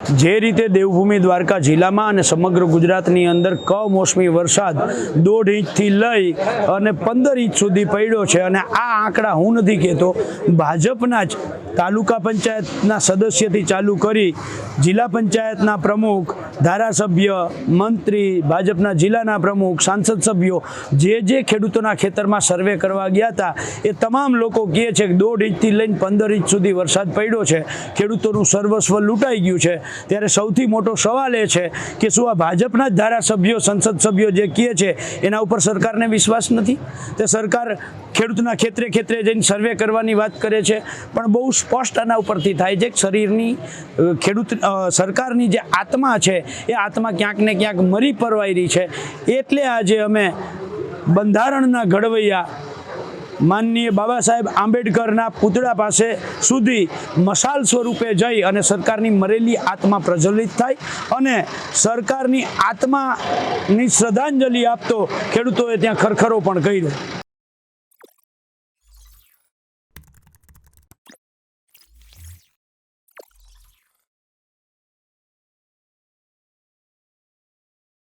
જે રીતે દેવભૂમિ દ્વારકા જિલ્લામાં અને સમગ્ર ગુજરાતની અંદર કમોસમી વરસાદ દોઢ ઇંચથી લઈ અને પંદર ઇંચ સુધી પડ્યો છે અને આ આંકડા હું નથી કહેતો, ભાજપના જ તાલુકા પંચાયતના સદસ્યથી ચાલુ કરી જિલ્લા પંચાયતના પ્રમુખ ધારાસભ્ય, મંત્રી, ભાજપના જિલ્લાના પ્રમુખ, સાંસદ સભ્યો જે જે ખેડૂતોના ખેતરમાં સર્વે કરવા ગયા હતા, એ તમામ લોકો કહે છે કે દોઢ ઇંચથી લઈને પંદર ઇંચ સુધી વરસાદ પડ્યો છે. ખેડૂતોનું સર્વસ્વ લૂંટાઈ ગયું છે. ત્યારે સૌથી મોટો સવાલ એ છે કે શું આ ભાજપના જ ધારાસભ્યો, સંસદ સભ્યો જે કહે છે, એના ઉપર સરકારને વિશ્વાસ નથી? તે સરકાર ખેડૂતના ખેતરે ખેતરે જઈને સર્વે કરવાની વાત કરે છે, પણ બહુ સ્પષ્ટ આના ઉપરથી થાય છે કે શરીરની ખેડૂત સરકારની જે આત્મા છે એ આત્મા ક્યાંક ને ક્યાંક મરી પરવાઈ રહી છે. એટલે આજે અમે બંધારણના ઘડવૈયા માનનીય બાબા સાહેબ આંબેડકરના પૂતળા પાસે સુધી મશાલ સ્વરૂપે જઈ અને સરકારની મરેલી આત્મા પ્રજ્વલિત થાય અને સરકારની આત્માની શ્રદ્ધાંજલિ આપતો ખેડૂતોએ ત્યાં ખરખરો પણ કર્યો.